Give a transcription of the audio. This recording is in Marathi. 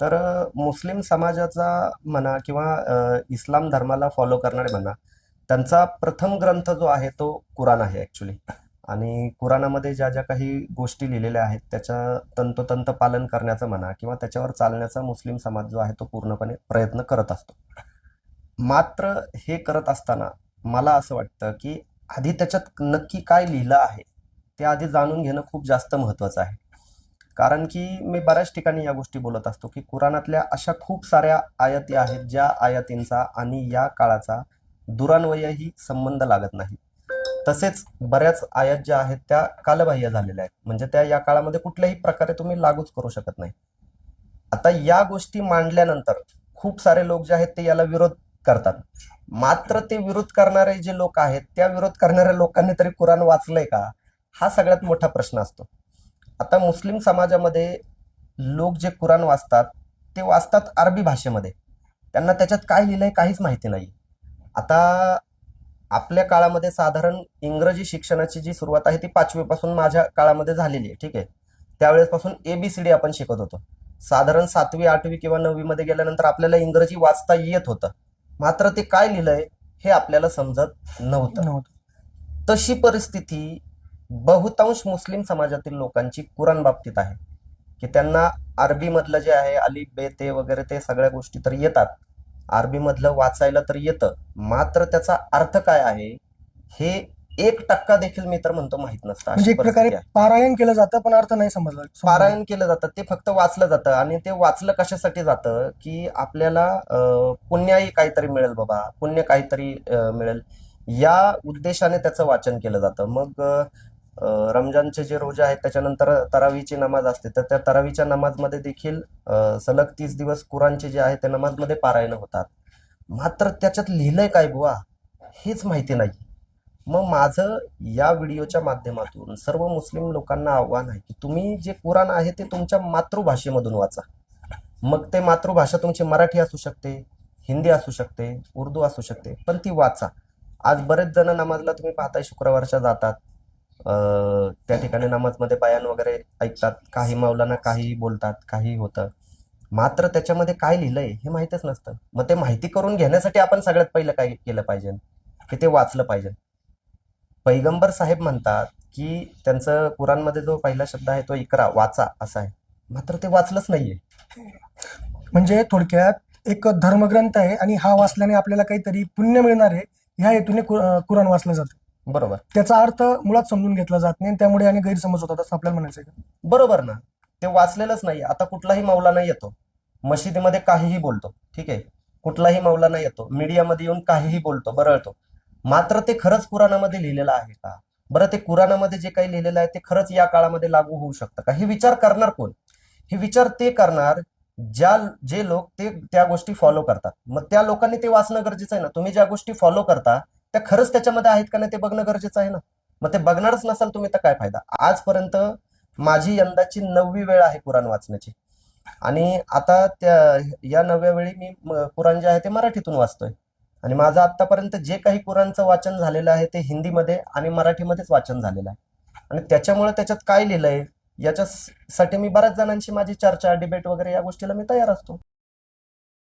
तर मुस्लिम समाजाचा म्हणा किंवा इस्लाम धर्माला फॉलो करणारे म्हणा त्यांचा प्रथम ग्रंथ जो आहे तो कुराण आहे ॲक्च्युली आणि कुराणामध्ये ज्या ज्या काही गोष्टी लिहिलेल्या आहेत त्याच्या तंतोतंत पालन करण्याचं म्हणा किंवा त्याच्यावर चालण्याचा मुस्लिम समाज जो आहे तो पूर्णपणे प्रयत्न करत असतो. मात्र हे करत असताना मला असं वाटतं की आधी त्याच्यात नक्की काय लिहिलं आहे ते आधी जाणून घेणं खूप जास्त महत्त्वाचं आहे. कारण की मी बऱ्याच ठिकाणी या गोष्टी बोलत असतो की कुराणातल्या अशा खूप साऱ्या आयती आहेत ज्या आयतींचा आणि या काळाचा दुरान्वयही संबंध लागत नाही. तसेच बऱ्याच आयात ज्या आहेत त्या कालबाह्य झालेल्या आहेत. म्हणजे त्या या काळामध्ये कुठल्याही प्रकारे तुम्ही लागूच करू शकत नाही. आता या गोष्टी मांडल्यानंतर खूप सारे लोक जे आहेत ते याला विरोध करतात. मात्र ते विरोध करणारे जे लोक आहेत त्या विरोध करणाऱ्या लोकांनी तरी कुराण वाचलंय का? हा सगळ्यात मोठा प्रश्न असतो. आता मुस्लिम समाजामध्ये लोक जे कुराण वाचतात ते वाचतात अरबी भाषेमध्ये. त्यांना त्याच्यात काय लिहिलंय काहीच माहिती नाही. आता आपल्या काळामध्ये साधारण इंग्रजी शिक्षणाची जी सुरुवात आहे ती पाचवीपासून माझ्या काळामध्ये झालेली आहे ठीक आहे. त्यावेळेसपासून एबीसीडी आपण शिकत होतो. साधारण सातवी आठवी किंवा नववीमध्ये गेल्यानंतर आपल्याला इंग्रजी वाचता येत होतं. मात्र ते काय लिहिलंय हे आपल्याला समजत नव्हतं. नव्हतं. तशी परिस्थिती बहुतांश मुस्लिम समाजातील लोकांची कुराण बाबतीत आहे. की त्यांना अरबीमधलं जे आहे अली बे ते वगैरे ते सगळ्या गोष्टी तर येतात. अरबीमधलं वाचायला तर येतं. मात्र त्याचा अर्थ काय आहे हे एक टक्का देखील मी तर म्हणतो माहीत नसतं. म्हणजे एक प्रकारे. पारायण केलं जातं पण अर्थ नाही समजला. पारायण केलं जातं. ते फक्त वाचलं जातं. आणि ते वाचलं कशासाठी जातं की आपल्याला पुण्याही काहीतरी मिळेल बाबा. पुण्य काहीतरी मिळेल. या उद्देशाने त्याचं वाचन केलं जातं. मग रमजानचे जे रोजे आहेत त्याच्यानंतर तरावीची नमाज असते. तर त्या तरावीच्या नमाजमध्ये देखील सलग तीस दिवस कुराणचे जे आहे त्या नमाजमध्ये पारायण होतात. मात्र त्याच्यात लिहिलंय काय बुवा? हेच माहिती नाही. मग माझं या व्हिडिओच्या माध्यमातून सर्व मुस्लिम लोकांना आव्हान आहे की तुम्ही जे कुराण आहे ते तुमच्या मातृभाषेमधून वाचा. मग ते मातृभाषा तुमची मराठी असू शकते हिंदी असू शकते उर्दू असू शकते पण ती वाचा. आज बरेच जण नमाजला तुम्ही पाहताय शुक्रवारच्या जातात. त्या ठिकाणी नमाजमध्ये बयान वगैरे ऐकतात काही मौलाना काहीही बोलतात काहीही होतं. मात्र त्याच्यामध्ये काय लिहिलंय हे माहितच नसतं. मग ते माहिती करून घेण्यासाठी आपण सगळ्यात पहिलं काय केलं पाहिजे? की ते वाचलं पाहिजे. पैगंबर साहेब म्हणतात की त्यांचं कुराणमध्ये जो पहिला शब्द आहे तो इकरा वाचा असा आहे. मात्र ते वाचलंच नाहीये. म्हणजे थोडक्यात एक धर्मग्रंथ आहे आणि हा वाचल्याने आपल्याला काहीतरी पुण्य मिळणार आहे. ह्या हेतूने कुराण वाचलं जातं. बरोबर. त्याचा अर्थ मुळात समजून घेतला जात नाही आणि त्यामुळे आणि गैरसमज होतात असं आपल्याला म्हणायचं आहे का? बरोबर ना. ते वाचलेलंच नाही. आता कुठलाही मौलाना येतो. मशिदीमध्ये काहीही बोलतो. ठीक आहे? कुठलाही मौलाना येतो. मीडियामध्ये येऊन काहीही बोलतो. बरळतो. मात्र ते खरंच कुराणामध्ये लिहिलेलं आहे का? बरं ते कुराणामध्ये जे काही लिहिलेलं आहे ते खरंच या काळामध्ये लागू होऊ शकतं का? हे विचार करणार कोण? हे विचार ते करणार ज्या जे लोक ते त्या गोष्टी फॉलो करतात. मग त्या लोकांनी ते वाचणं गरजेचं आहे ना? तुम्ही ज्या गोष्टी फॉलो करता त्या खरंच त्याच्यामध्ये आहेत का नाही ते बघणं गरजेचं आहे ना? मग ते बघणारच नसाल तुम्ही तर काय फायदा? आजपर्यंत माझी यंदाची नववी वेळ आहे कुराण वाचण्याची. आणि आता त्या या नवव्या वेळी मी म- कुराण जे आहे ते मराठीतून वाचतोय. आणि माझं आतापर्यंत जे काही कुराणचं वाचन झालेलं आहे ते हिंदीमध्ये आणि मराठीमध्येच वाचन झालेलं आहे. आणि त्याच्यामुळे त्याच्यात काय लिहिलंय? याच्यासाठी मी बऱ्याच जणांशी माझी चर्चा डिबेट वगैरे या गोष्टीला मी तयार असतो.